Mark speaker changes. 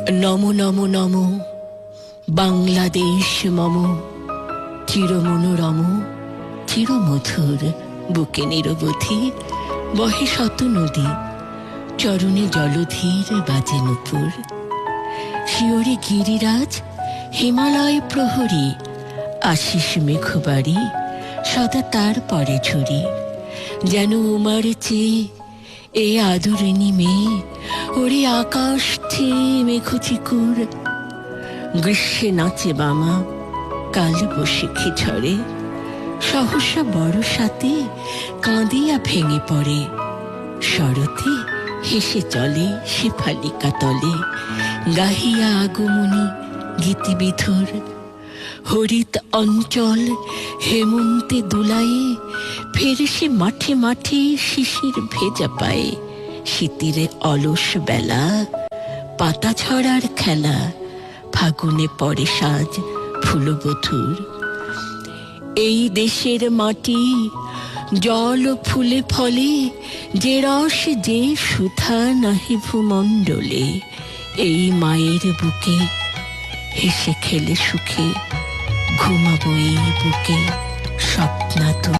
Speaker 1: নম নম নম। বাংলাদেশ মম। চিরমনোরম। চিরমধুর বুকে নিরবধি। বহে শত নদী। চরণে জলধীর বাজে নুপুর। শিওরে গিরিরাজ, হিমালয় প্রহরী। আশিস মেঘবাড়ি, সদা তার পরে ঝুরি। যেন উমার চেয়ে এ আদরিনী মেয়ে ওরে আকাশ চেয়ে মেঘ চিকুর গ্রীষ্মে নাচে বামা, কাল বসিখে ঝরে সহসা বড় সাথে কাঁদিয়া ভেঙে পড়ে। শরতে হেসে চলে শেফালিকা তলে। গাহিয়া আগমনী গীতিবিধুর হরিত অঞ্চল, হেমন্তে দুলায়ে ফেরে সে মাঠে মাঠে শিশির ভেজা পায়ে। শীতিরে অলস বেলা, পাতা ছড়ার খেলা, ফাগুনে পরে সাজ ফুলবধুর এই দেশের মাটি, জল ফুলে ফলে, যে রস যে সুথা নাহি ভূমণ্ডলে, এই মায়ের বুকে হেসে খেলে সুখে। ঘুমাবো এই বুকে স্বপ্নাতুর